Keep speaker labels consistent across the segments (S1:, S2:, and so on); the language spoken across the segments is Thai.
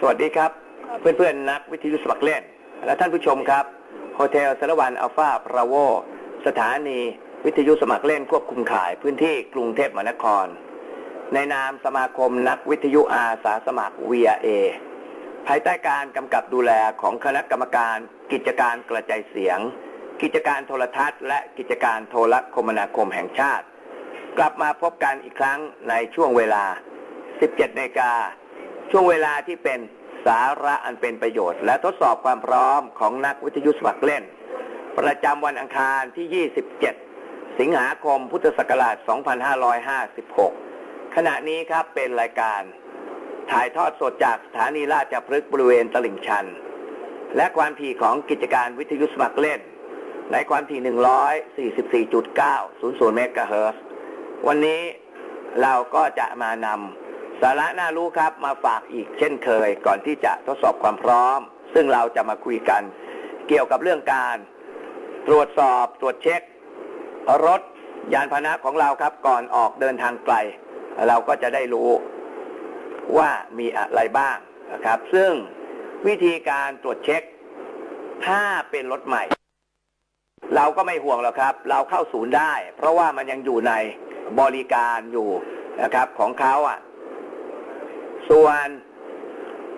S1: สวัสดีครับ เพื่อนๆนักวิทยุสมัครเล่น และท่านผู้ชมครับโฮเทลสารวันอัลฟาพราโวสถานีวิทยุสมัครเล่นควบคุมขายพื้นที่กรุงเทพมหานคร ในนามสมาคมนักวิทยุอาสาสมัคร VRA ภายใต้การกำกับดูแลของคณะกรรมการกิจการกระจายเสียง กิจการโทรทัศน์ และกิจการโทรคมนาคมแห่งชาติ กลับมาพบกันอีกครั้งในช่วงเวลา 17นาฬิกา ช่วงเวลาที่เป็นสาระอันเป็นประโยชน์ และทดสอบความพร้อมของนักวิทยุสมัครเล่น ประจำวันอังคารที่ 27 สิงหาคมพุทธศักราช 2556 ขณะนี้ครับเป็นรายการถ่ายทอดสดจากสถานีราชพฤกษ์บริเวณตลิ่งชัน และความถี่ของกิจการวิทยุสมัครเล่น ในความถี่ 144.900 เมกะเฮิรตซ์วันนี้เราก็จะมานำ สาระน่ารู้ครับมาฝากอีกเช่นเคย ก่อนที่จะทดสอบความพร้อม ซึ่งเราจะมาคุยกัน เกี่ยวกับเรื่องการ ตรวจสอบตรวจเช็ค รถยานพาหนะของเราครับ ก่อนออกเดินทางไกล เราก็จะได้รู้ว่ามีอะไรบ้างนะครับ ซึ่งวิธีการตรวจเช็ค ถ้าเป็นรถใหม่ เราก็ไม่ห่วงหรอกครับ เราเข้าศูนย์ได้ เพราะว่ามันยังอยู่ในบริการอยู่นะครับของเขาอะ ส่วน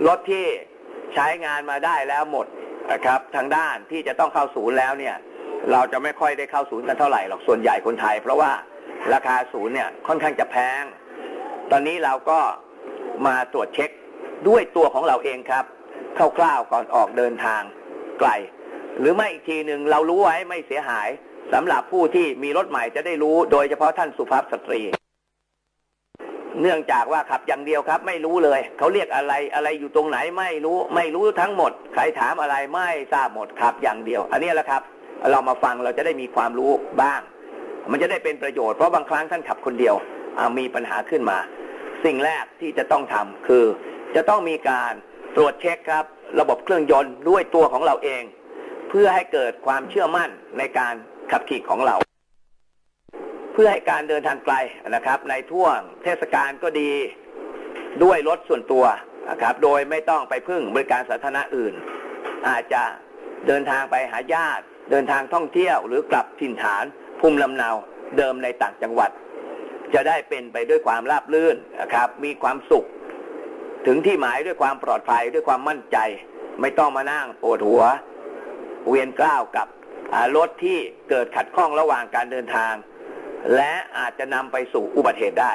S1: รถที่ใช้งานมาได้แล้วหมดนะครับ ทางด้านที่จะต้องเข้าศูนย์แล้วเนี่ย เราจะไม่ค่อยได้เข้าศูนย์กันเท่าไหร่หรอกส่วนใหญ่คนไทย เพราะว่าราคาศูนย์เนี่ยค่อนข้างจะแพง ตอนนี้เราก็มาตรวจเช็คด้วยตัวของเราเองครับคร่าวๆก่อนออกเดินทางไกล หรือไม่อีกทีหนึ่งเรารู้ไว้ไม่เสียหายสำหรับผู้ที่มีรถใหม่จะได้รู้โดยเฉพาะท่านสุภาพสตรี เนื่องจากว่าขับอย่างเดียวครับ ไม่รู้เลย เขาเรียกอะไรอะไรอยู่ตรงไหนไม่รู้ไม่รู้ทั้งหมด ใครถามอะไรไม่ทราบหมดครับอย่างเดียว อันนี้แหละครับ เรามาฟังเราจะได้มีความรู้บ้าง มันจะได้เป็นประโยชน์เพราะบางครั้งท่านขับคนเดียวมีปัญหาขึ้นมา สิ่งแรกที่จะต้องทำคือ จะต้องมีการตรวจเช็คครับ ระบบเครื่องยนต์ด้วยตัวของเราเอง เพื่อให้เกิดความเชื่อมั่นในการขับขี่ของเรา พื่อให้การเดินทางไกลนะครับ ในท่วงเทศกาลก็ดีด้วยรถส่วนตัวนะครับ โดยไม่ต้องไปพึ่งบริการสาธารณะอื่น อาจจะเดินทางไปหาญาติ เดินทางท่องเที่ยวหรือกลับถิ่นฐานภูมิลำเนาเดิมในต่างจังหวัด จะได้เป็นไปด้วยความราบรื่นนะครับ มีความสุข ถึงที่หมายด้วยความปลอดภัยด้วยความมั่นใจ ไม่ต้องมานั่งปวดหัว เวียนกล้าวกับรถที่เกิดขัดข้องระหว่างการเดินทาง และอาจจะนำไปสู่อุบัติเหตุได้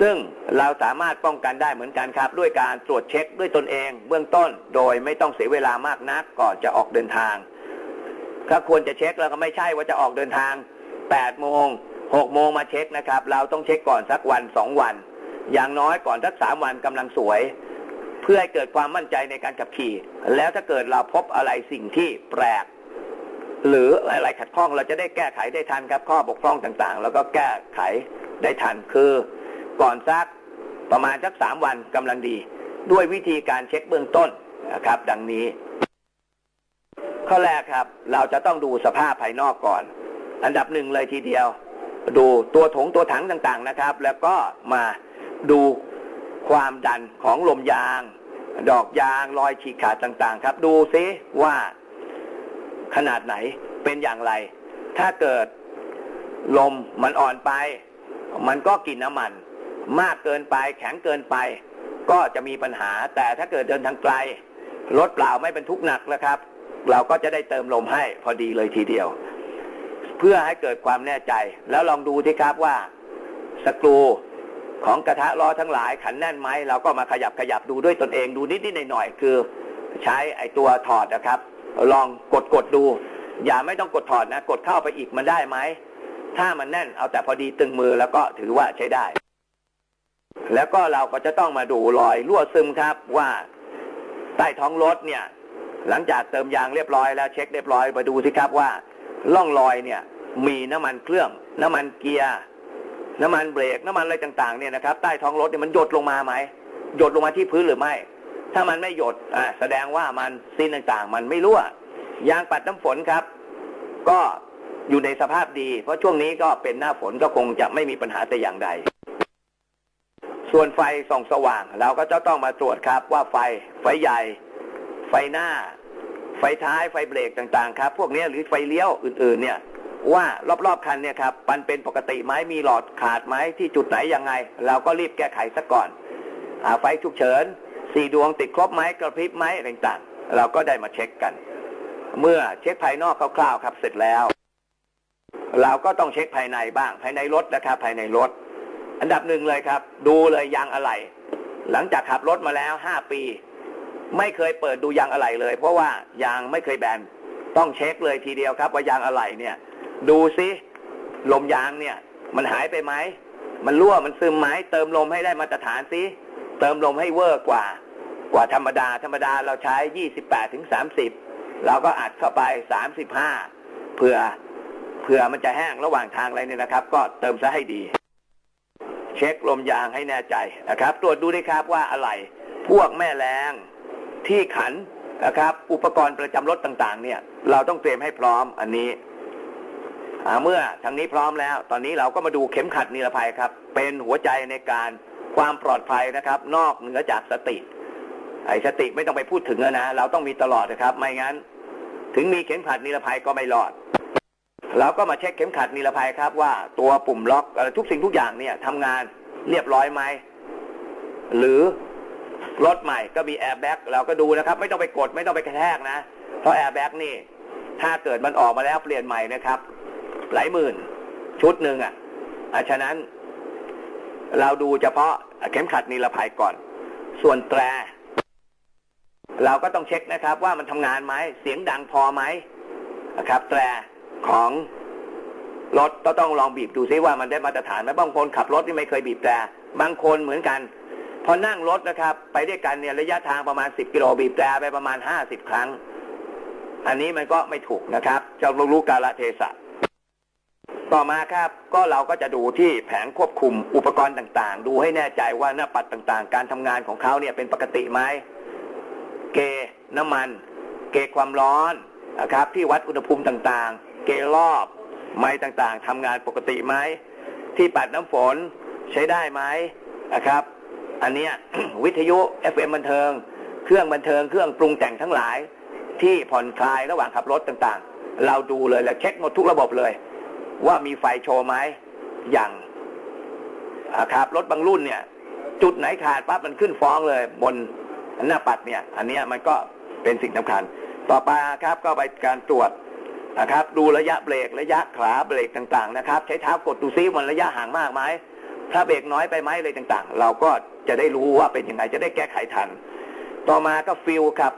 S1: ซึ่งเราสามารถป้องกันได้เหมือนกันครับ ด้วยการตรวจเช็คด้วยตนเอง เบื้องต้นโดยไม่ต้องเสียเวลามากนักก่อนจะออกเดินทาง ถ้าควรจะเช็คแล้วก็ไม่ใช่ว่าจะออกเดินทาง8โมง6โมงมาเช็คนะครับ เราต้องเช็คก่อนสักวัน2วัน อย่างน้อยก่อนสักสามวันกำลังสวยเพื่อให้เกิดความมั่นใจในการขับขี่ แล้วถ้าเกิดเราพบอะไรสิ่งที่แปลก หรืออะไรขัดข้องเราจะได้แก้ไขได้ทันครับ ข้อบกพร่องต่างๆ แล้วก็แก้ไขได้ทันคือ ก่อนสักประมาณสักสามวันกำลังดี ด้วยวิธีการเช็คเบื้องต้นนะครับ ดังนี้ ข้อแรกครับ เราจะต้องดูสภาพภายนอกก่อน อันดับหนึ่งเลยทีเดียว ดูตัวถงตัวถังต่างๆนะครับ แล้วก็มาดูความดันของลมยาง ดอกยางรอยฉีกขาดต่างๆ ครับ ดูซิว่า ขนาดไหนเป็นอย่างไร ถ้าเกิดลมมันอ่อนไป มันก็กินน้ำมัน มากเกินไปแข็งเกินไป ก็จะมีปัญหา แต่ถ้าเกิดเดินทางไกลรถเปล่าไม่เป็นทุกหนักแล้วครับ เราก็จะได้เติมลมให้พอดีเลยทีเดียว เพื่อให้เกิดความแน่ใจ แล้วลองดูที่ครับว่าสกรูของกระทะล้อทั้งหลายขันแน่นไหมเราก็มาขยับขยับดูด้วยตนเองดูนิดๆหน่อยๆคือ ใช้ไอตัวถอดนะครับ ลองกดกดดู อย่าไม่ต้องกดถอดนะ กดเข้าไปอีกมันได้ไหม ถ้ามันแน่นเอาแต่พอดีตึงมือแล้วก็ถือว่าใช้ได้ แล้วก็เราก็จะต้องมาดูรอยรั่วซึมครับว่าใต้ท้องรถเนี่ย หลังจากเติมยางเรียบร้อยแล้วเช็คเรียบร้อยมาดูสิครับว่าร่องรอยเนี่ย มีน้ำมันเครื่อง น้ำมันเกียร์น้ำมันเบรกน้ำมันอะไรต่างๆเนี่ยนะครับใต้ท้องรถเนี่ยมันหยดลงมาไหมหยดลงมาที่พื้นหรือไม่ ถ้ามันไม่หยดอ่าแสดงว่ามันซีนต่างๆ มันไม่รั่ว ยางปัดน้ำฝนครับ ก็อยู่ในสภาพดี เพราะช่วงนี้ก็เป็นหน้าฝนก็คงจะไม่มีปัญหาแต่อย่างใด ส่วนไฟส่องสว่าง เราก็จะต้องมาตรวจครับว่าไฟไฟใหญ่ ไฟหน้า ไฟท้ายไฟเบรกต่างๆ ครับ พวกนี้หรือไฟเลี้ยวอื่น ๆ เนี่ยว่ารอบๆคันเนี่ยครับมันเป็นปกติไหมมีหลอดขาดไหมที่จุดไหนยังไง เราก็รีบแก้ไขซะก่อนอไฟฉุกเฉิน สี่ดวงติดครบไหมกระพริบไหมอะไรต่างๆเราก็ได้มาเช็คกัน เมื่อเช็คภายนอกคร่าวๆครับ เสร็จแล้ว เราก็ต้องเช็คภายในบ้าง ภายในรถนะครับภายในรถ อันดับหนึ่งเลยครับ ดูเลยยางอะไหล่หลังจากขับรถมาแล้วห้าปี ไม่เคยเปิดดูยางอะไหล่เลย เพราะว่ายางไม่เคยแบนต้องเช็คเลยทีเดียวครับ ว่ายางอะไหล่เนี่ย ดูซิลมยางเนี่ย มันหายไปไหมมันรั่วมันซึมไหมเติมลมให้ได้มาตรฐานซิ เติมลมให้เวอร์กว่า กว่าธรรมดา ธรรมดาเราใช้ยี่สิบแปดถึงสามสิบเราก็อัดเข้าไปสามสิบห้าเผื่อเผื่อมันจะแห้งระหว่างทางอะไรเนี่ยนะครับ ก็เติมซะให้ดี เช็คลมยางให้แน่ใจนะครับ ตรวจดูด้วยครับว่าอะไร พวกแม่แรงที่ขันนะครับ อุปกรณ์ประจำรถต่างๆ เนี่ย เราต้องเตรียมให้พร้อมอันนี้เมื่อทางนี้พร้อมแล้ว ตอนนี้เราก็มาดูเข็มขัดนิรภัยครับ เป็นหัวใจในการ ความปลอดภัยนะครับ นอกเหนือจากสติ ไอ้สติไม่ต้องไปพูดถึงแล้วนะเราต้องมีตลอดนะครับ ไม่งั้น ถึงมีเข็มขัดนิรภัยก็ไม่รอด เราก็มาเช็คเข็มขัดนิรภัยครับ ว่าตัวปุ่มล็อกอะไรทุกสิ่งทุกอย่างเนี่ยทำงานเรียบร้อยไหมหรือรถใหม่ก็มีแอร์แบ็กเราก็ดูนะครับ ไม่ต้องไปกดไม่ต้องไปกระแทกนะ เพราะแอร์แบ็กนี่ ถ้าเกิดมันออกมาแล้วเปลี่ยนใหม่นะครับ หลายหมื่นชุดหนึ่งอะอะฉะนั้น เราดูเฉพาะ เข็มขัดนิรภัยก่อน ส่วนแตร เราก็ต้องเช็คนะครับ ว่ามันทำงานไหมเสียงดังพอไหมนะครับ แตรของรถก็ต้องลองบีบดูซิว่ามันได้มาตรฐานไหมบางคนขับรถที่ไม่เคยบีบแตรบางคนเหมือนกัน พอนั่งรถนะครับ ไปด้วยกันเนี่ยระยะทางประมาณ 10 กิโลบีบแตรไปประมาณ 50 ครั้ง อันนี้มันก็ไม่ถูกนะครับจะรู้กาลเทศะ ต่อมาครับก็เราก็จะดูที่แผงควบคุมอุปกรณ์ต่างๆ ดูให้แน่ใจว่าหน้าปัดต่างๆ การทำงานของเขาเนี่ยเป็นปกติไหมเกน้ำมัน เกความร้อนนะครับ ที่วัดอุณหภูมิต่างๆ เกรอบไม้ต่างๆทำงานปกติไหมที่ปัดน้ำฝนใช้ได้ไหมนะครับ อันเนี้ยวิทยุ FM บันเทิง เครื่องบันเทิงเครื่องปรุงแต่งทั้งหลาย ที่ผ่อนคลายระหว่างขับรถต่างๆ เราดูเลยและเช็คหมดทุกระบบเลย ว่ามีไฟโชว์ไหมอย่างครับ รถบางรุ่นเนี่ย จุดไหนขาดปั๊บมันขึ้นฟ้องเลย บนหน้าปัดเนี่ย อันนี้มันก็เป็นสิ่งสำคัญ ต่อไปครับก็ไปการตรวจนะครับ ดูระยะเบรกระยะขาเบรกต่างๆนะครับ ใช้เท้ากดดูซิมันระยะห่างมากไหมถ้าเบรกน้อยไปไหมอะไรต่าง ๆ เราก็จะได้รู้ว่าเป็นยังไงจะได้แก้ไขทัน ต่อมาก็ฟิลครับ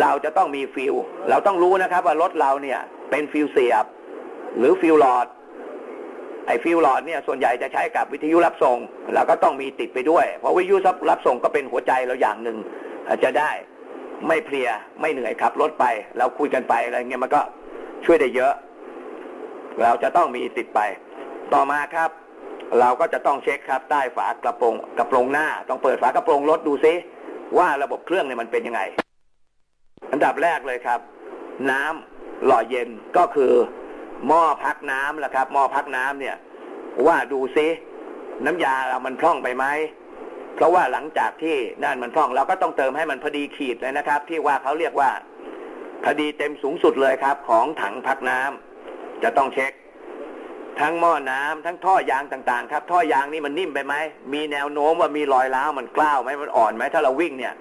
S1: เราจะต้องมีฟิลเราต้องรู้นะครับ ว่ารถเราเนี่ย เป็นฟิลเสียบ หรือฟิลหลอดไอ้ฟิลหลอดเนี่ยส่วนใหญ่จะใช้กับวิทยุรับส่งเราก็ต้องมีติดไปด้วย เพราะวิทยุรับส่งก็เป็นหัวใจเราอย่างหนึ่งอาจจะได้ไม่เพลียไม่เหนื่อยขับรถไป เราคุยกันไปอะไรเงี้ยมันก็ช่วยได้เยอะ เราจะต้องมีติดไป ต่อมาครับ เราก็จะต้องเช็คครับ ใต้ฝากระโปรงกระโปรงหน้า ต้องเปิดฝากระโปรงรถดูซิว่าระบบเครื่องเนี่ยมันเป็นยังไง อันดับแรกเลยครับ น้ำหล่อเย็นก็คือ หม้อพักน้ำแหละครับหม้อพักน้ำเนี่ย ว่าดูซิน้ำยาเรามันพร่องไปไหมเพราะว่าหลังจากที่นั่นมันพร่องเราก็ต้องเติมให้มันพอดีขีดเลยนะครับ ที่ว่าเขาเรียกว่าพอดีเต็มสูงสุดเลยครับ ของถังพักน้ำจะต้องเช็ค ทั้งหม้อน้ำทั้งท่อยางต่างๆ ครับ ท่อยางนี่มันนิ่มไปไหมมีแนวโน้มว่ามีรอยร้าวมันกล้าวไหมมันอ่อนไหมถ้าเราวิ่งเนี่ย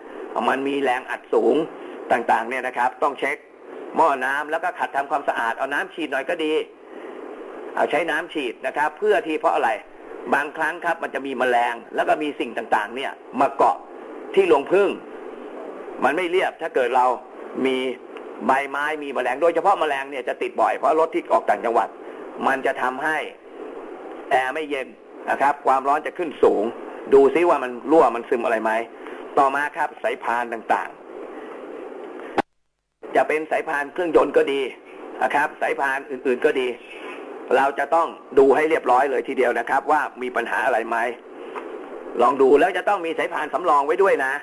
S1: มันมีแรงอัดสูงต่างๆ เนี่ยนะครับ ต้องเช็ค หม้อน้ำแล้วก็ขัดทำความสะอาดเอาน้ำฉีดหน่อยก็ดี เอาใช้น้ำฉีดนะครับ เพื่อที่เพราะอะไรบางครั้งครับ มันจะมีแมลงแล้วก็มีสิ่งต่างๆ เนี่ย มาเกาะที่ลงพึ่ง มันไม่เรียบถ้าเกิดเรามีใบไม้มีแมลงโดยเฉพาะแมลงเนี่ยจะติดบ่อยเพราะรถที่ออกต่างจังหวัด มันจะทำให้แอร์ไม่เย็นนะครับ ความร้อนจะขึ้นสูง ดูซิว่ามันรั่วมันซึมอะไรไหมต่อมาครับสายพานต่างๆ จะเป็นสายพานเครื่องยนต์ก็ดีนะครับ สายพานอื่นๆก็ดี เราจะต้องดูให้เรียบร้อยเลยทีเดียวนะครับ ว่ามีปัญหาอะไรไหมลองดูแล้วจะต้องมีสายพานสำรองไว้ด้วยนะ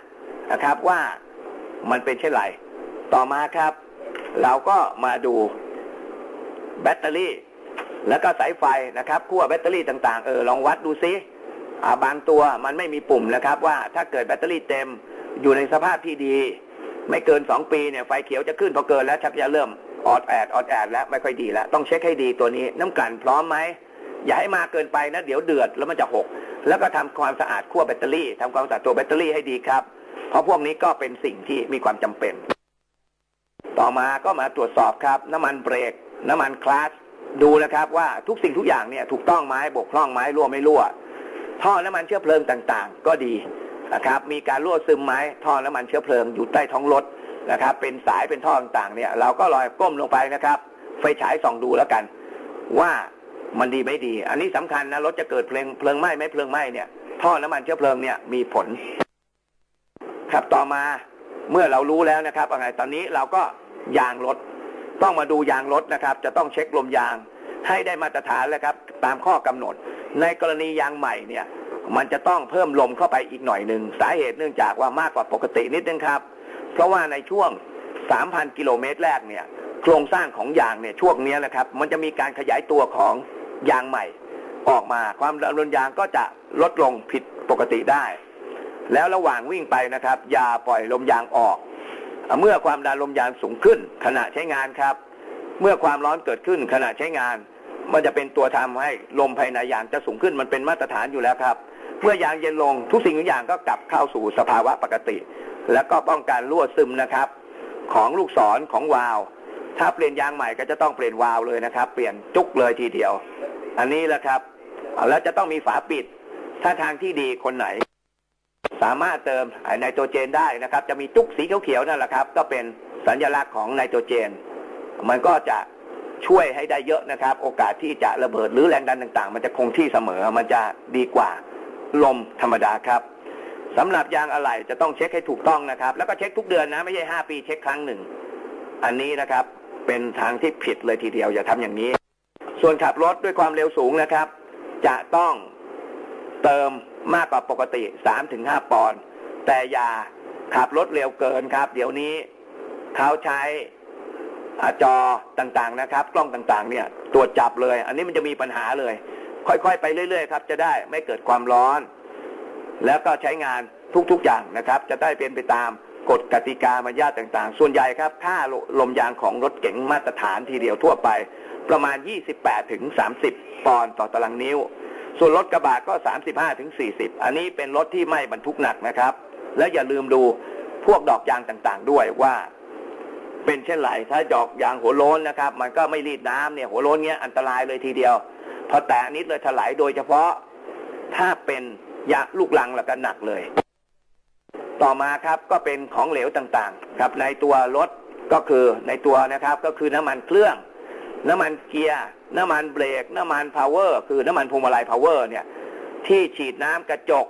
S1: นะครับว่ามันเป็นเช่นไร ต่อมาครับ เราก็มาดูแบตเตอรี่ แล้วก็สายไฟนะครับขั้วแบตเตอรี่ต่างๆเออลองวัดดูซิอ่าบางตัวมันไม่มีปุ่มนะครับ ว่าถ้าเกิดแบตเตอรี่เต็มอยู่ในสภาพที่ดี ไม่เกินสองปีเนี่ยไฟเขียวจะขึ้นพอเกินแล้วชักจะเริ่มออดแอดออดแอดแล้วไม่ค่อยดีแล้ว ต้องเช็คให้ดีตัวนี้ น้ำกลั่นพร้อมไหมอย่าให้มาเกินไปนะเดี๋ยวเดือดแล้วมันจะหก แล้วก็ทำความสะอาดขั้วแบตเตอรี่ทำความสะอาดตัวแบตเตอรี่ให้ดีครับ เพราะพวกนี้ก็เป็นสิ่งที่มีความจำเป็น ต่อมาก็มาตรวจสอบครับ น้ำมันเบรก น้ำมันคลัตช์ดูนะครับว่าทุกสิ่งทุกอย่างเนี่ยถูกต้องไหมบกพร่องไหมรั่วไม่รั่วท่อน้ำมันเชื้อเพลิงต่างๆ ก็ดี นะครับมีการรั่วซึมไหมท่อน้ำมันเชื้อเพลิงอยู่ใต้ท้องรถนะครับ เป็นสายเป็นท่อต่างๆเนี่ย เราก็ลอยก้มลงไปนะครับ ไฟฉายส่องดูแล้วกัน ว่ามันดีไม่ดี อันนี้สำคัญนะรถจะเกิดเพลิงเพลิงไหม้ไหม่เพลิงไหม้เนี่ยท่อน้ำมันเชื้อเพลิงเนี่ยมีผล ครับต่อมาเมื่อเรารู้แล้วนะครับอะไรตอนนี้เราก็ยางรถต้องมาดูยางรถนะครับ จะต้องเช็คลมยางให้ได้มาตรฐานแล้วครับ ตามข้อกำหนด ในกรณียางใหม่เนี่ย มันจะต้องเพิ่มลมเข้าไปอีกหน่อยหนึ่งสาเหตุเนื่องจากว่ามากกว่าปกตินิดนึงครับ เพราะว่าในช่วง 3,000 กิโลเมตรแรกเนี่ย โครงสร้างของยางเนี่ยช่วงนี้ยนะครับ มันจะมีการขยายตัวของยางใหม่ ออกมาความดันยางก็จะลดลงผิดปกติได้ แล้วระหว่างวิ่งไปนะครับ อย่าปล่อยลมยางออก เมื่อความดันลมยางสูงขึ้น ขณะใช้งานครับ เมื่อความร้อนเกิดขึ้นขณะใช้งาน มันจะเป็นตัวทำให้ลมภายในยางจะสูงขึ้นมันเป็นมาตรฐานอยู่แล้วครับ เมื่อยางเย็นลงทุกสิ่งทุกอย่างก็กลับเข้าสู่สภาวะปกติ แล้วก็ป้องกันรั่วซึมนะครับ ของลูกศรของวาล์วถ้าเปลี่ยนยางใหม่ก็จะต้องเปลี่ยนวาล์วเลยนะครับ เปลี่ยนจุกเลยทีเดียว อันนี้แหละครับแล้วจะต้องมีฝาปิด ถ้าทางที่ดีคนไหน สามารถเติมไนโตรเจนได้นะครับ จะมีจุกสีเขียวๆนั่นแหละครับ ก็เป็นสัญลักษณ์ของไนโตรเจน มันก็จะช่วยให้ได้เยอะนะครับ โอกาสที่จะระเบิดหรือแรงดันต่าง ๆ มันจะคงที่เสมอมันจะดีกว่า ลมธรรมดาครับสำหรับยางอะไหล่จะต้องเช็คให้ถูกต้องนะครับ แล้วก็เช็คทุกเดือนนะ ไม่ใช่ห้าปีเช็คครั้งหนึ่ง อันนี้นะครับเป็นทางที่ผิดเลยทีเดียวอย่าทำอย่างนี้ ส่วนขับรถด้วยความเร็วสูงนะครับ จะต้องเติมมากกว่าปกติ3-5ปอนด์แต่อย่าขับรถเร็วเกินครับ เดี๋ยวนี้เขาใช้อจอต่างๆนะครับ กล้องต่างๆ เนี่ยตรวจจับเลย อันนี้มันจะมีปัญหาเลย ค่อยๆ ไปเรื่อยๆครับจะได้ไม่เกิดความร้อน แล้วก็ใช้งานทุกๆอย่างนะครับ จะได้เป็นไปตามกฎกติกามารยาทต่างๆ ส่วนใหญ่ครับ ค่าลมยางของรถเก๋งมาตรฐานทีเดียวทั่วไป ประมาณ 28ถึง30 ปอนด์ต่อตารางนิ้ว ส่วนรถกระบะก็ 35ถึง40 อันนี้เป็นรถที่ไม่บรรทุกหนักนะครับ และอย่าลืมดูพวกดอกยางต่างๆ ด้วยว่า เป็นเช่นไรถ้าดอกยางหัวโล้นนะครับ มันก็ไม่รีดน้ำเนี่ยหัวโล้นเนี้ยอันตรายเลยทีเดียว พอแตะนิดเลยถลายโดยเฉพาะถ้าเป็นยาลูกลังแล้วก็หนักเลย ต่อมาครับก็เป็นของเหลวต่างๆ ครับ ในตัวรถก็คือในตัวนะครับ ก็คือน้ำมันเครื่อง น้ำมันเกียร์ น้ำมันเบรก น้ำมันพาวเวอร์ คือน้ำมันพวงมาลัยพาวเวอร์เนี่ย ที่ฉีดน้ำกระจก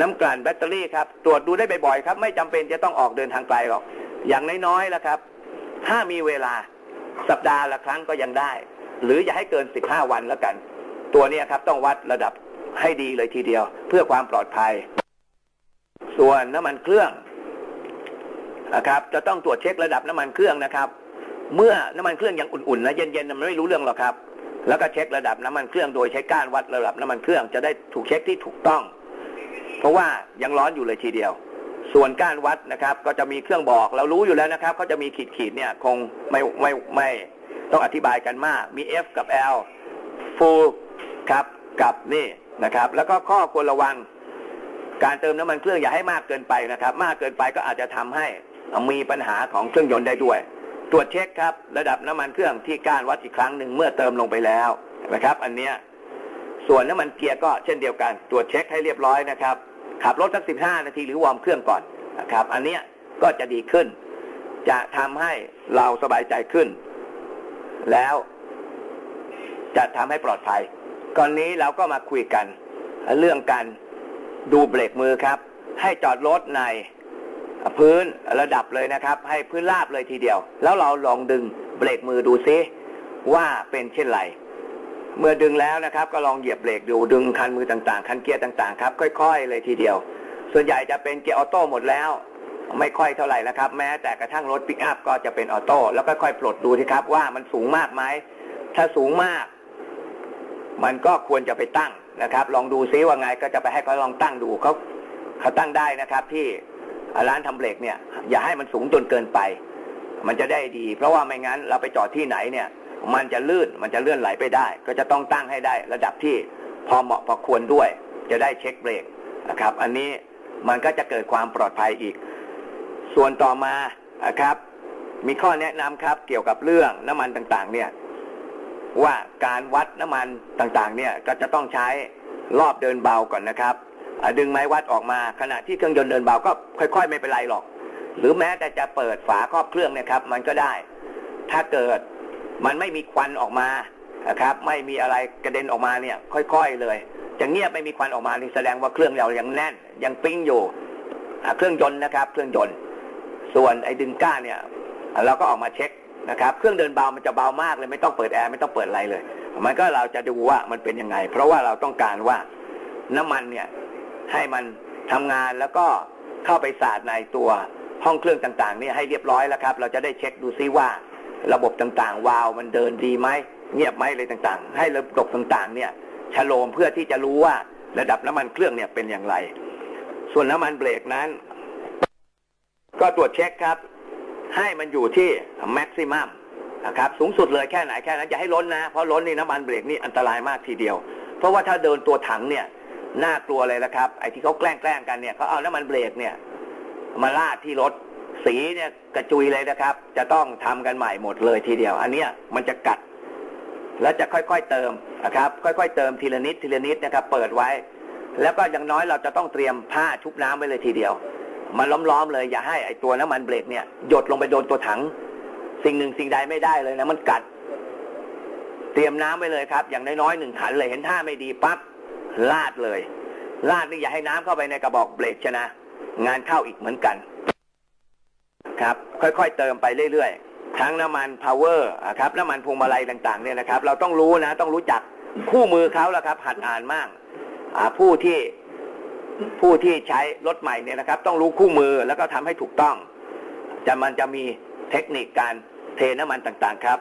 S1: น้ำกลั่นแบตเตอรี่ครับ ตรวจดูได้บ่อยๆครับ ไม่จำเป็นจะต้องออกเดินทางไกลหรอก อย่างน้อยๆแล้วครับ ถ้ามีเวลาสัปดาห์ละครั้งก็ยังได้ หรืออย่าให้เกิน15วันแล้วกัน ตัวนี้ครับต้องวัดระดับให้ดีเลยทีเดียว เพื่อความปลอดภัย ส่วนน้ำมันเครื่องนะครับ จะต้องตรวจเช็คระดับน้ำมันเครื่องนะครับ เมื่อน้ำมันเครื่องยังอุ่นๆนะเย็นๆมันไม่รู้เรื่องหรอกครับ แล้วก็เช็คระดับน้ำมันเครื่องโดยใช้ก้านวัดระดับน้ำมันเครื่องจะได้ถูกเช็คที่ถูกต้อง เพราะว่ายังร้อนอยู่เลยทีเดียว ส่วนก้านวัดนะครับ ก็จะมีเครื่องบอกเรารู้อยู่แล้วนะครับเขาจะมีขีดขีดๆเนี่ยคงไม่ไม่ไม่ต้องอธิบายกันมาก มี F กับ L full ครับกับนี่นะครับ แล้วก็ข้อควรระวัง การเติมน้ำมันเครื่องอย่าให้มากเกินไปนะครับ มากเกินไปก็อาจจะทำให้มีปัญหาของเครื่องยนต์ได้ด้วย ตรวจเช็คครับ ระดับน้ำมันเครื่องที่ก้านวัดอีกครั้งหนึ่งเมื่อเติมลงไปแล้วนะครับ อันเนี้ยส่วนน้ำมันเกียร์ก็เช่นเดียวกัน ตรวจเช็คให้เรียบร้อยนะครับ ขับรถสักสิบห้านาทีหรือวอร์มเครื่องก่อนนะครับ อันเนี้ยก็จะดีขึ้น จะทำให้เราสบายใจขึ้น แล้วจะทำให้ปลอดภัย ก่อนนี้เราก็มาคุยกัน เรื่องการดูเบรกมือครับ ให้จอดรถในพื้นระดับเลยนะครับ ให้พื้นราบเลยทีเดียว แล้วเราลองดึงเบรกมือดูซิว่าเป็นเช่นไร เมื่อดึงแล้วนะครับ ก็ลองเหยียบเบรกดูดึงคันมือต่างๆ คันเกียร์ต่างๆครับค่อย ๆ เลยทีเดียว ส่วนใหญ่จะเป็นเกียร์ออโต้หมดแล้ว ไม่ค่อยเท่าไหร่แล้วครับ แม้แต่กระทั่งรถปิกอัพก็จะเป็นออโต้แล้วก็ค่อยปลดดูสิครับว่ามันสูงมากไหมถ้าสูงมาก มันก็ควรจะไปตั้งนะครับ ลองดูซิว่าไงก็จะไปให้เขาลองตั้งดูเขาเขาตั้งได้นะครับที่ร้านทำเบรกเนี่ย อย่าให้มันสูงจนเกินไป มันจะได้ดี เพราะว่าไม่งั้นเราไปจอดที่ไหนเนี่ย มันจะลื่นมันจะเลื่อนไหลไปได้ ก็จะต้องตั้งให้ได้ ระดับที่พอเหมาะพอควรด้วย จะได้เช็คเบรกนะครับ อันนี้มันก็จะเกิดความปลอดภัยอีก ส่วนต่อมานะครับ มีข้อแนะนำครับ เกี่ยวกับเรื่องน้ำมันต่างๆ เนี่ย ว่าการวัดน้ำมันต่างๆ เนี่ยก็จะต้องใช้รอบเดินเบาก่อนนะครับดึงไม้วัดออกมาขณะที่เครื่องยนต์เดินเบาก็ค่อย ๆ ไม่เป็นไรหรอก หรือแม้แต่จะเปิดฝาครอบเครื่องนะครับ มันก็ได้ ถ้าเกิดมันไม่มีควันออกมานะครับ ไม่มีอะไรกระเด็นออกมาเนี่ย ค่อย ๆ เลยจะเงียบไม่มีควันออกมานี่แสดงว่าเครื่องเรายังแน่น ยังปิ้งอยู่เครื่องยนต์นะครับ เครื่องยนต์ ส่วนไอ้ดึงก้าเนี่ย เราก็ออกมาเช็ค นะครับเครื่องเดินเบามันจะเบามากเลย ไม่ต้องเปิดแอร์ไม่ต้องเปิดอะไรเลย มันก็เราจะดูว่ามันเป็นยังไง เพราะว่าเราต้องการว่าน้ำมันเนี่ยให้มันทำงานแล้วก็เข้าไปสาดในตัวห้องเครื่องต่างๆเนี่ยให้เรียบร้อยแล้วครับ เราจะได้เช็คดูซิว่า ระบบต่างๆ วาล์วมันเดินดีไหมเงียบไหมอะไรต่างๆ ให้ระบบต่างๆ เนี่ยชะโลมเพื่อที่จะรู้ว่าระดับน้ำมันเครื่องเนี่ยเป็นอย่างไร ส่วนน้ำมันเบรกนั้น ก็ตรวจเช็คครับ ให้มันอยู่ที่แม็กซิมัมนะครับสูงสุดเลยแค่ไหนแค่นั้นอย่าให้ล้นนะ เพราะล้นนี่น้ำมันเบรกนี่อันตรายมากทีเดียว เพราะว่าถ้าเดินตัวถังเนี่ยน่ากลัวเลยนะครับไอ้ที่เขาแกล้งแกล้งกันเนี่ยเขาเอาน้ำมันเบรกเนี่ยมาลาดที่รถสีเนี่ยกระจุยเลยนะครับ จะต้องทำกันใหม่หมดเลยทีเดียว อันเนี้ยมันจะกัด แล้วจะค่อยๆเติมนะครับ ค่อยๆเติมทีละนิดทีละนิดนะครับ เปิดไว้ แล้วก็อย่างน้อยเราจะต้องเตรียมผ้าชุบน้ำไว้เลยทีเดียว มาล้อมๆเลย อย่าให้ไอตัวน้ำมันเบรกเนี่ยหยดลงไปโดนตัวถัง สิ่งหนึ่งสิ่งใดไม่ได้เลยนะมันกัด เตรียมน้ำไว้เลยครับ อย่างน้อยๆหนึ่งขันเลยเห็นท่าไม่ดีปั๊บลาดเลย ลาดนี่อย่าให้น้ำเข้าไปในกระบอกเบรกชนะ งานเข้าอีกเหมือนกัน ครับ ค่อยๆเติมไปเรื่อยๆทั้งน้ำมันพาวเวอร์ครับน้ำมันพวงมาลัยต่างๆเนี่ยนะครับ เราต้องรู้นะ ต้องรู้จักคู่มือเขาแล้วครับ หัดอ่านมั่งผู้ที่ ผู้ที่ใช้รถใหม่เนี่ยนะครับ ต้องรู้คู่มือแล้วก็ทำให้ถูกต้องจะมันจะมีเทคนิคการเทน้ำมันต่างๆครับ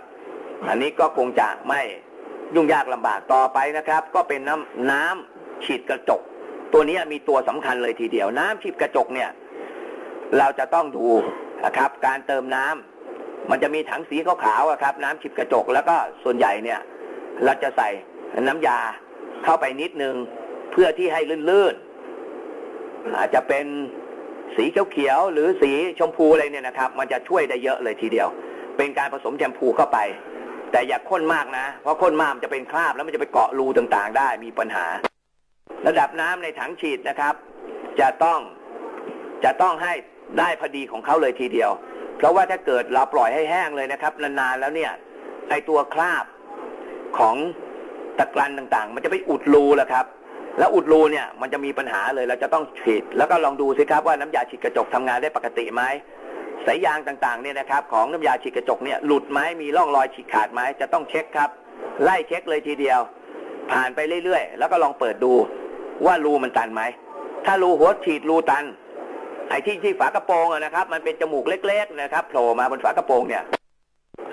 S1: อันนี้ก็คงจะไม่ยุ่งยากลำบากต่อไปนะครับ ก็เป็นน้ำน้ำฉีดกระจก ตัวนี้มีตัวสำคัญเลยทีเดียว น้ำฉีดกระจกเนี่ย เราจะต้องดูนะครับ การเติมน้ำมันจะมีถังสีขาวๆอะครับ น้ำฉีดกระจกแล้วก็ส่วนใหญ่เนี่ย เราจะใส่น้ำยาเข้าไปนิดนึงเพื่อที่ให้ลื่นๆ อาจจะเป็นสีเขียวๆหรือสีชมพูอะไรเนี่ยนะครับ มันจะช่วยได้เยอะเลยทีเดียว เป็นการผสมแชมพูเข้าไป แต่อย่าข้นมากนะ เพราะข้นมากมันจะเป็นคราบแล้วมันจะไปเกาะรูต่างๆ ได้มีปัญหา ระดับน้ำในถังฉีดนะครับ จะต้องจะต้องให้ได้พอดีของเขาเลยทีเดียว เพราะว่าถ้าเกิดเราปล่อยให้แห้งเลยนะครับนานๆแล้วเนี่ยไอตัวคราบของตะกรันต่างๆ มันจะไปอุดรูแหละครับ แล้วอุดรูเนี่ยมันจะมีปัญหาเลยเราจะต้องฉีด แล้วก็ลองดูสิครับว่าน้ำยาฉีดกระจกทำงานได้ปกติไหมสายยางต่างๆเนี่ยนะครับของน้ำยาฉีดกระจกเนี่ยหลุดไหมมีร่องรอยฉีกขาดไหมจะต้องเช็คครับ ไล่เช็คเลยทีเดียว ผ่านไปเรื่อยๆ แล้วก็ลองเปิดดูว่ารูมันตันไหมถ้ารูหัวฉีดรูตัน ไอ้ที่ที่ฝากระโปรงอะนะครับ มันเป็นจมูกเล็ก ๆ นะครับโผล่มาบนฝากระโปรงเนี่ย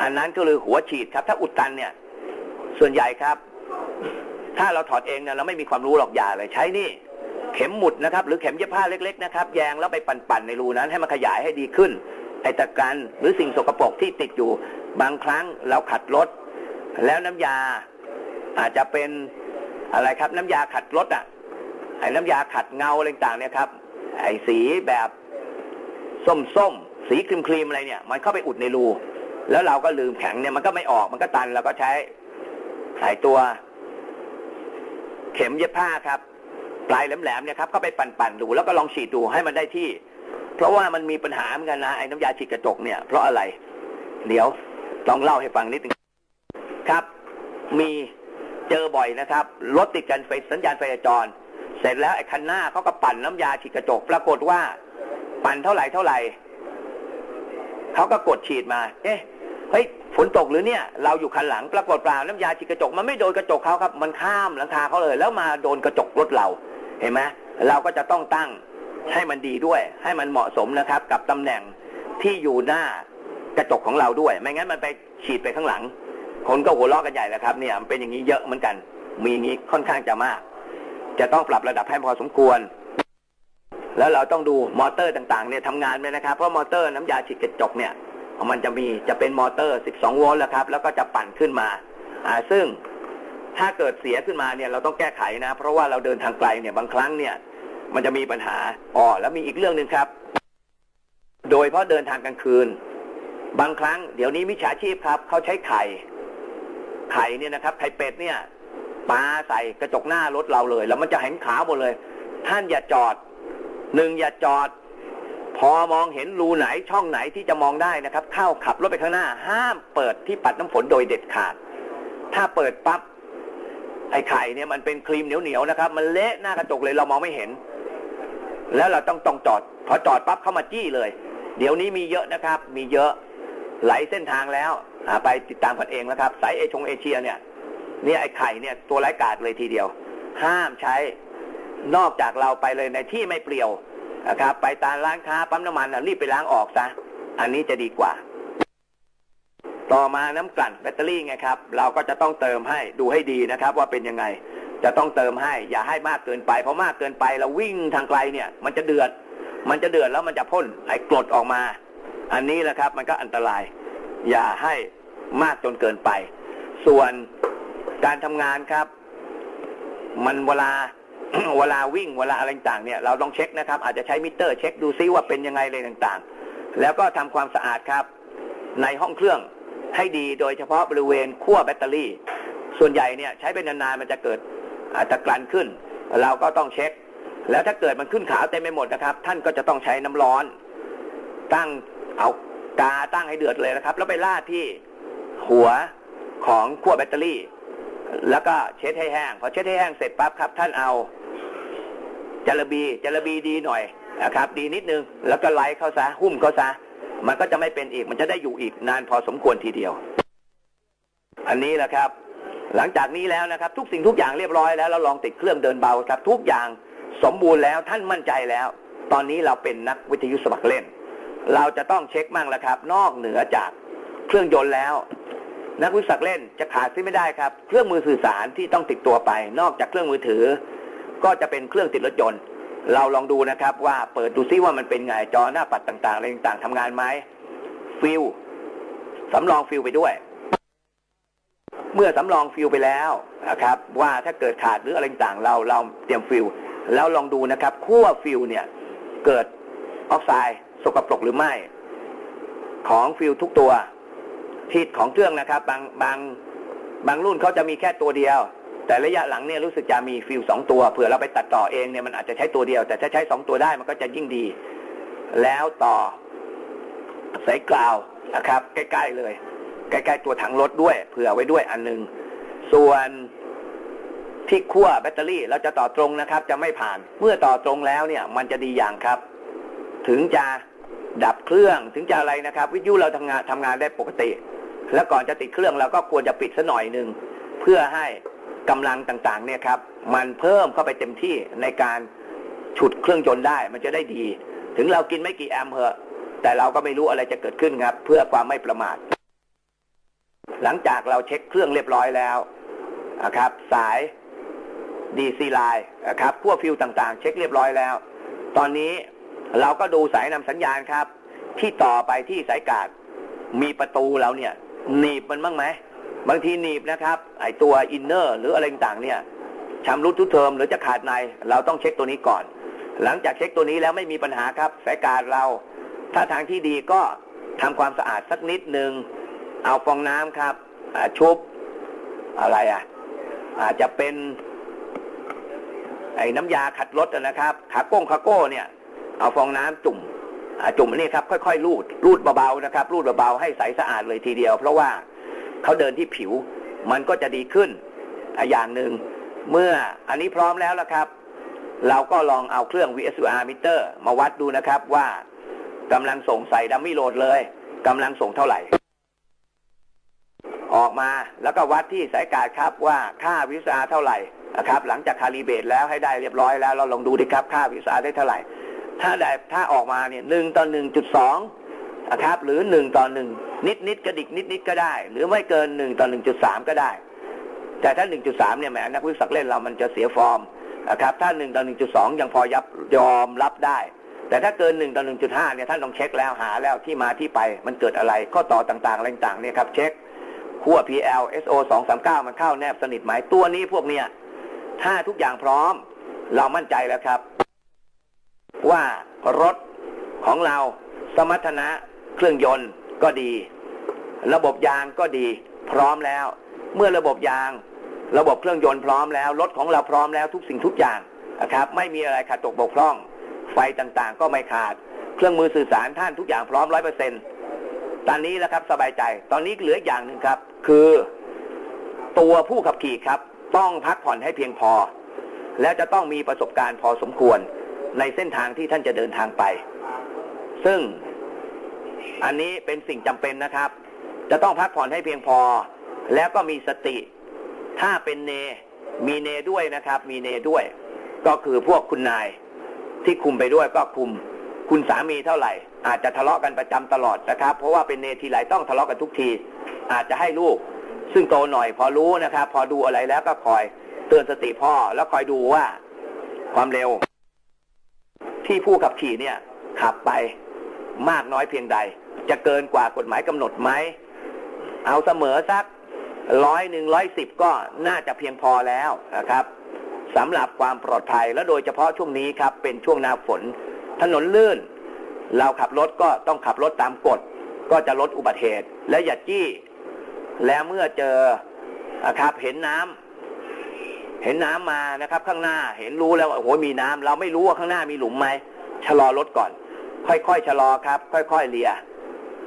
S1: อันนั้นก็คือหัวฉีดครับ ถ้าอุดตันเนี่ย ส่วนใหญ่ครับ ถ้าเราถอดเองเนี่ยเราไม่มีความรู้หรอกอย่าเลยใช้นี่เข็มหมุดนะครับ หรือเข็มเย็บผ้าเล็กๆนะครับแยงแล้วไปปั่นๆในรูนั้นให้มันขยายให้ดีขึ้นไอตะกันหรือสิ่งสกปรกที่ติดอยู่บางครั้งเราขัดรถ แล้วน้ำยาอาจจะเป็นอะไรครับน้ำยาขัดรถอะไอ้น้ำยาขัดเงาอะไรต่างๆเนี่ยครับไอ้สีแบบส้มๆสีครีมๆอะไรเนี่ย มันเข้าไปอุดในรู แล้วเราก็ลืมแข็งเนี่ยมันก็ไม่ออกมันก็ตันเราก็ใช้ไอ้ตัว เข็มเย็บผ้าครับ ปลายแหลมๆเนี่ยครับก็ไปปั่นๆดูแล้วก็ลองฉีดดูให้มันได้ที่ เพราะว่ามันมีปัญหาเหมือนกันนะไอ้น้ำยาฉีดกระจกเนี่ยเพราะอะไร เดี๋ยวลองเล่าให้ฟังนิดนึงครับ มีเจอบ่อยนะครับรถติดกันไฟสัญญาณไฟจรเสร็จแล้วไอ้คันหน้าเขาก็ปั่นน้ำยาฉีดกระจก ปรากฏว่า ปั่นเท่าไหร่เท่าไหร่เขาก็กดฉีดมา เอ๊ะเฮ้ย ฝนตกหรือเนี่ยเราอยู่คันหลังปรากฏเปล่าน้ำยาฉีดกระจกมันไม่โดนกระจกเขาครับ มันข้ามหลังคาเขาเลย แล้วมาโดนกระจกรถเราเห็นไหมเราก็จะต้องตั้งให้มันดีด้วย ให้มันเหมาะสมนะครับ กับตำแหน่งที่อยู่หน้ากระจกของเราด้วย ไม่งั้นมันไปฉีดไปข้างหลัง คนก็หัวเราะกันใหญ่แล้วครับ เนี่ยเป็นอย่างนี้เยอะเหมือนกัน มีอย่างนี้ค่อนข้างจะมาก จะต้องปรับระดับให้พอสมควร แล้วเราต้องดูมอเตอร์ต่างๆเนี่ยทำงานไหมนะครับเพราะมอเตอร์น้ำยาฉีดกระจกเนี่ย มันจะมีจะเป็นมอเตอร์ 12 โวลต์แล้วครับ แล้วก็จะปั่นขึ้นมา อ่า ซึ่งถ้าเกิดเสียขึ้นมาเนี่ยเราต้องแก้ไขนะ เพราะว่าเราเดินทางไกลเนี่ยบางครั้งเนี่ย มันจะมีปัญหาอ๋อแล้วมีอีกเรื่องหนึ่งครับ โดยเพราะเดินทางกลางคืน บางครั้งเดี๋ยวนี้มิจฉาชีพครับเขาใช้ไข่ ไข่เนี่ยนะครับ ไข่เป็ดเนี่ยปาใส่กระจกหน้ารถเราเลย แล้วมันจะเห็นขาวหมดเลย ท่านอย่าจอดหนึ่งอย่าจอด พอมองเห็นรูไหนช่องไหนที่จะมองได้นะครับ เข้าขับรถไปข้างหน้า ห้ามเปิดที่ปัดน้ำฝนโดยเด็ดขาด ถ้าเปิดปั๊บไอ้ไข่เนี่ยมันเป็นครีมเหนียวๆนะครับ มันเละหน้ากระจกเลยเรามองไม่เห็น แล้วเราต้องต้องจอด พอจอดปั๊บเข้ามาจี้เลย เดี๋ยวนี้มีเยอะนะครับ มีเยอะหลายเส้นทางแล้วไปติดตามกันเองนะครับ สายเอชงเอเชียเนี่ยเนี่ยไอ้ไข่เนี่ยตัวไร้กาดเลยทีเดียว ห้ามใช้นอกจากเราไปเลยในที่ไม่เปลี่ยว นะครับ ไปตามร้านค้าปั๊มน้ำมันรีบไปล้างออกซะอันนี้จะดีกว่า ต่อมาน้ำกลั่นแบตเตอรี่ไงครับ เราก็จะต้องเติมให้ดูให้ดีนะครับ ว่าเป็นยังไง จะต้องเติมให้ อย่าให้มากเกินไป เพราะมากเกินไปเราวิ่งทางไกลเนี่ย มันจะเดือด มันจะเดือดแล้วมันจะพ่นไอ้กรดออกมา อันนี้แหละครับ มันก็อันตราย อย่าให้มากจนเกินไป ส่วนการทำงานครับ มันเวลา เวลาวิ่งเวลาอะไรต่างเนี่ยเราต้องเช็คนะครับ อาจจะใช้มิเตอร์ เช็คดูซิว่าเป็นยังไงอะไรต่างๆ แล้วก็ทำความสะอาดครับ ในห้องเครื่องให้ดีโดยเฉพาะบริเวณขั้วแบตเตอรี่ ส่วนใหญ่เนี่ยใช้เป็นนานๆมันจะเกิดอาจจะกลั่นขึ้น เราก็ต้องเช็ค แล้วถ้าเกิดมันขึ้นขาวเต็มไปหมดนะครับ ท่านก็จะต้องใช้น้ำร้อน ตั้งเอากาตั้งให้เดือดเลยนะครับ แล้วไปลาดที่หัวของขั้วแบตเตอรี่ แล้วก็เช็ดให้แห้งพอเช็ดให้แห้งเสร็จปั๊บครับ ท่านเอา จระบีจระบีดีหน่อยนะครับ ดีนิดนึง แล้วก็ไล่เข้าซะหุ้มเข้าซะมันก็จะไม่เป็นอีกมันจะได้อยู่อีกนานพอสมควรทีเดียว อันนี้แหละครับ หลังจากนี้แล้วนะครับ ทุกสิ่งทุกอย่างเรียบร้อยแล้วเราลองติดเครื่องเดินเบาครับ ทุกอย่างสมบูรณ์แล้วท่านมั่นใจแล้ว ตอนนี้เราเป็นนักวิทยุสมัครเล่น เราจะต้องเช็คมั่งแล้วครับ นอกเหนือจากเครื่องยนต์แล้ว นักวิทยาศาสตร์เล่นจะขาดซิไม่ได้ครับ เครื่องมือสื่อสารที่ต้องติดตัวไป นอกจากเครื่องมือถือ ก็จะเป็นเครื่องติดรถยนต์ เราลองดูนะครับว่าเปิดดูซิว่ามันเป็นไงจอหน้าปัดต่างๆอะไรต่างๆทำงานไหมฟิลสำรองฟิลไปด้วย เมื่อสำรองฟิลไปแล้วนะครับ ว่าถ้าเกิดขาดหรืออะไรต่างๆเราเราเตรียมฟิลแล้วลองดูนะครับขั้วฟิลเนี่ยเกิดออกไซด์สกปรกหรือไม่ ของฟิลทุกตัวที่ของเครื่องนะครับ บางบางบางรุ่นเขาจะมีแค่ตัวเดียว แต่ระยะหลังเนี่ยรู้สึกจะมีฟิลสองตัวเผื่อเราไปตัดต่อเองเนี่ยมันอาจจะใช้ตัวเดียว แต่ถ้าใช้สองตัวได้มันก็จะยิ่งดี แล้วต่อสายกล่าวนะครับ ใกล้ๆเลย ใกล้ๆตัวถังรถด้วย เผื่อไว้ด้วยอันหนึง ส่วนที่ขั้วแบตเตอรี่เราจะต่อตรงนะครับ จะไม่ผ่าน เมื่อต่อตรงแล้วเนี่ย มันจะดีอย่างครับ ถึงจะดับเครื่องถึงจะอะไรนะครับ วิทยุเราทำงานทำงานได้ปกติ แล้วก่อนจะติดเครื่องเราก็ควรจะปิดซะหน่อยหนึ่งเพื่อให้ กำลังต่างๆเนี่ยครับมันเพิ่มเข้าไปเต็มที่ในการฉุดเครื่องยนต์ได้มันจะได้ดี ถึงเรากินไม่กี่แอมเหอะ แต่เราก็ไม่รู้อะไรจะเกิดขึ้นครับ เพื่อความไม่ประมาท หลังจากเราเช็คเครื่องเรียบร้อยแล้วนะครับ สายดีซีไลน์นะครับพวกฟิวต่างๆ เช็คเรียบร้อยแล้ว ตอนนี้เราก็ดูสายนำสัญญาณครับ ที่ต่อไปที่สายกาดมีประตูเราเนี่ยหนีบมันบ้างไหม บางทีหนีบนะครับ ไอตัวอินเนอร์หรืออะไรต่างเนี่ยชำรุดทุกเทอมหรือจะขาดใน เราต้องเช็คตัวนี้ก่อน หลังจากเช็คตัวนี้แล้วไม่มีปัญหาครับสายการเรา ถ้าทางที่ดีก็ทำความสะอาดสักนิดหนึ่งเอาฟองน้ำครับชุบอะไรอะ อาจจะเป็น ไอ้น้ำยาขัดรถนะครับขาโก้งขาโก้เนี่ย เอาฟองน้ำจุ่มจุ่มนนี่ครับ ค่อยๆรูดรูดเบาๆนะครับ รูดเบาๆให้ใสสะอาดเลยทีเดียว เพราะว่า เขาเดินที่ผิว มันก็จะดีขึ้นอะอย่างหนึ่งเมื่ออันนี้พร้อมแล้วละครับ เราก็ลองเอาเครื่อง VSUR meter มาวัดดูนะครับว่ากำลังส่งใส่ดัมมี่โหลดเลยกำลังส่งเท่าไหร่ ออกมาแล้วก็วัดที่สายการครับว่าค่าวิสาเท่าไหร่นะครับหลังจากคาลิเบตแล้วให้ได้เรียบร้อยแล้วเราลองดูดิครับค่าวิสาได้เท่าไหร่ ถ้าได้ถ้าออกมาเนี่ยหนึ่งต่อหนึ่งจุดสอง นะครับ หรือหนึ่งต่อหนึ่งนิดนิดกระดิกนิดนิดก็ได้ หรือไม่เกินหนึ่งต่อหนึ่งจุดสามก็ได้ แต่ถ้าหนึ่งจุดสามเนี่ยแหมนักวิสักเล่นเรามันจะเสียฟอร์มนะครับ ถ้า1ต่อ1.2ยังพอยับยอมรับได้ แต่ถ้าเกิน1ต่อ1.5เนี่ยท่านต้องเช็คแล้วหาแล้วที่มาที่ไปมันเกิดอะไรข้อต่อต่างๆอะไรต่างๆเนี่ยครับ เช็คขั้ว PL SO 239มันเข้าแนบสนิทไหมตัวนี้พวกเนี้ยถ้าทุกอย่างพร้อมเรามั่นใจแล้วครับ ว่ารถของเราสมรรถนะ เครื่องยนต์ก็ดี ระบบยางก็ดี พร้อมแล้ว เมื่อระบบยาง ระบบเครื่องยนต์พร้อมแล้วรถของเราพร้อมแล้วทุกสิ่งทุกอย่างนะครับ ไม่มีอะไรขาดตกบกพร่อง ไฟต่างๆ ก็ไม่ขาด เครื่องมือสื่อสารท่านทุกอย่างพร้อมร้อยเปอร์เซ็นต์ตอนนี้แล้วครับสบายใจ ตอนนี้เหลืออย่างหนึ่งครับ คือ ตัวผู้ขับขี่ครับ ต้องพักผ่อนให้เพียงพอ แล้วจะต้องมีประสบการณ์พอสมควรในเส้นทางที่ท่านจะเดินทางไป ซึ่ง อันนี้เป็นสิ่งจำเป็นนะครับ จะต้องพักผ่อนให้เพียงพอ แล้วก็มีสติ ถ้าเป็นเน มีเนด้วยนะครับ มีเนด้วย ก็คือพวกคุณนายที่คุมไปด้วยก็คุม คุณสามีเท่าไหร่ อาจจะทะเลาะกันประจำตลอดนะครับ เพราะว่าเป็นเนทีไรต้องทะเลาะกันทุกที อาจจะให้ลูก ซึ่งโตหน่อยพอรู้นะครับ พอดูอะไรแล้วก็คอยเตือนสติพ่อแล้วคอยดูว่าความเร็ว ที่ผู้ขับขี่เนี่ยขับไป มากน้อยเพียงใด จะเกินกว่ากฎหมายกำหนดไหมเอาเสมอสักร้อยหนึ่งร้อยสิบก็น่าจะเพียงพอแล้วนะครับสำหรับความปลอดภัยและโดยเฉพาะช่วงนี้ครับ เป็นช่วงหน้าฝน ถนนลื่น เราขับรถก็ต้องขับรถตามกฎ ก็จะลดอุบัติเหตุ และอย่าจี้ แล้วเมื่อเจอนะครับเห็นน้ำเห็นน้ำมานะครับ ข้างหน้าเห็นรู้แล้วโอ้โหมีน้ำเราไม่รู้ว่าข้างหน้ามีหลุมไหมชะลอรถก่อน ค่อยๆชะลอครับ ค่อยๆเลีย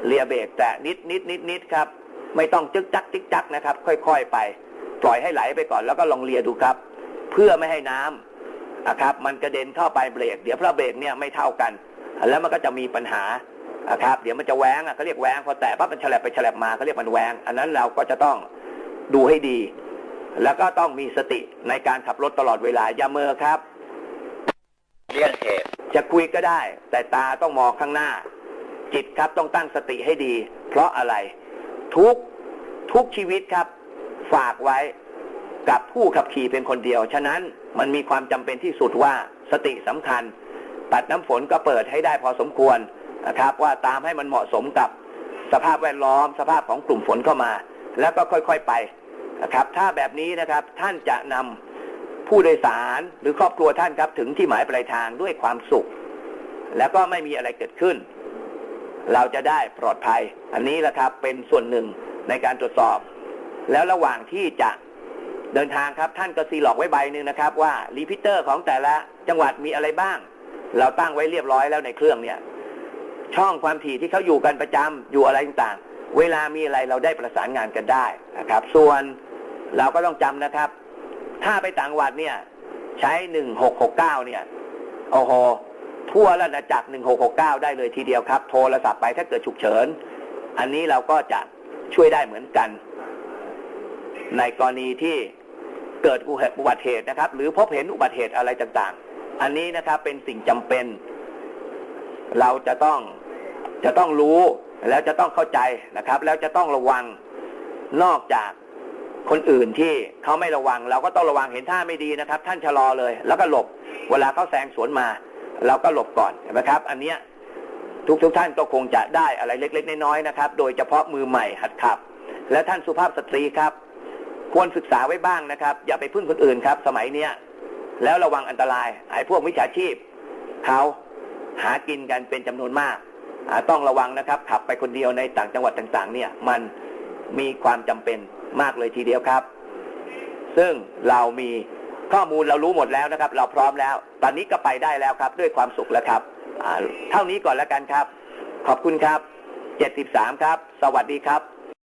S1: เลียเบรกแต่นิดนิดนิดนิดครับ ไม่ต้องจึกจักจิกจักนะครับ ค่อยๆไป ปล่อยให้ไหลไปก่อนแล้วก็ลองเลียดูครับ เพื่อไม่ให้น้ำนะครับ มันกระเด็นเข้าไปเบรก เดี๋ยวเพราะเบรกเนี่ยไม่เท่ากัน แล้วมันก็จะมีปัญหานะครับ เดี๋ยวมันจะแหวงอะเขาเรียกแหวงพอแตะปั๊บมันฉลับไปฉลับมาเขาเรียกมันแหวงอันนั้นเราก็จะต้องดูให้ดี แล้วก็ต้องมีสติในการขับรถตลอดเวลาอย่าเมอครับ
S2: เลี่ยงเหตุ
S1: จะคุยก็ได้ แต่ตาต้องมองข้างหน้า จิตครับต้องตั้งสติให้ดี เพราะอะไร ทุกทุกชีวิตครับ ฝากไว้กับผู้ขับขี่เป็นคนเดียว ฉะนั้นมันมีความจำเป็นที่สุดว่าสติสำคัญตัดน้ำฝนก็เปิดให้ได้พอสมควรนะครับ ว่าตามให้มันเหมาะสมกับสภาพแวดล้อม สภาพของกลุ่มฝนเข้ามา แล้วก็ค่อยๆไปนะครับ ถ้าแบบนี้นะครับท่านจะนำ ผู้โดยสารหรือครอบครัวท่านครับ ถึงที่หมายปลายทางด้วยความสุข แล้วก็ไม่มีอะไรเกิดขึ้น เราจะได้ปลอดภัย อันนี้แหละครับเป็นส่วนหนึ่งในการตรวจสอบ แล้วระหว่างที่จะเดินทางครับท่านก็ซีหลอกไว้ใบหนึ่งนะครับ ว่ารีพิเตอร์ของแต่ละจังหวัดมีอะไรบ้าง เราตั้งไว้เรียบร้อยแล้วในเครื่องเนี่ย ช่องความถี่ที่เขาอยู่กันประจำอยู่อะไรต่างๆ เวลามีอะไรเราได้ประสานงานกันได้นะครับ ส่วนเราก็ต้องจำนะครับ ถ้าไปต่างวัดเนี่ย ใช้หนึ่งหกหกเก้าเนี่ย โอ้โห ทั่วราชอาณาจักร1669ได้เลยทีเดียวครับ โทรศัพท์ไปถ้าเกิดฉุกเฉิน อันนี้เราก็จะช่วยได้เหมือนกัน ในกรณีที่เกิดอุบัติเหตุนะครับ หรือพบเห็นอุบัติเหตุอะไรต่างๆ อันนี้นะครับเป็นสิ่งจำเป็น เราจะต้องจะต้องรู้แล้วจะต้องเข้าใจนะครับ แล้วจะต้องระวังนอกจาก คนอื่นที่เขาไม่ระวัง เราก็ต้องระวังเห็นท่าไม่ดีนะครับ ท่านชะลอเลย แล้วก็หลบ เวลาเขาแซงสวนมา เราก็หลบก่อนนไหมครับ อันเนี้ยทุกทุกท่านก็คงจะได้อะไรเล็ก ๆ น้อยๆนะครับ โดยเฉพาะมือใหม่หัดขับ และท่านสุภาพสตรีครับ ควรศึกษาไว้บ้างนะครับ อย่าไปพึ่งคนอื่นครับ สมัยเนี้ยแล้วระวังอันตรายไอ้พวกมิจฉาชีพเขาหากินกันเป็นจำนวนมากอ่าต้องระวังนะครับ ขับไปคนเดียวในต่างจังหวัดต่าง ๆ เนี่ย มันมีความจำเป็น มากเลยทีเดียวครับ ซึ่งเรามีข้อมูลเรารู้หมดแล้วนะครับ เราพร้อมแล้ว ตอนนี้ก็ไปได้แล้วครับ ด้วยความสุขแล้วครับเท่านี้ก่อนแล้วกันครับ ขอบคุณครับ 73 ครับ สวัสดีครับ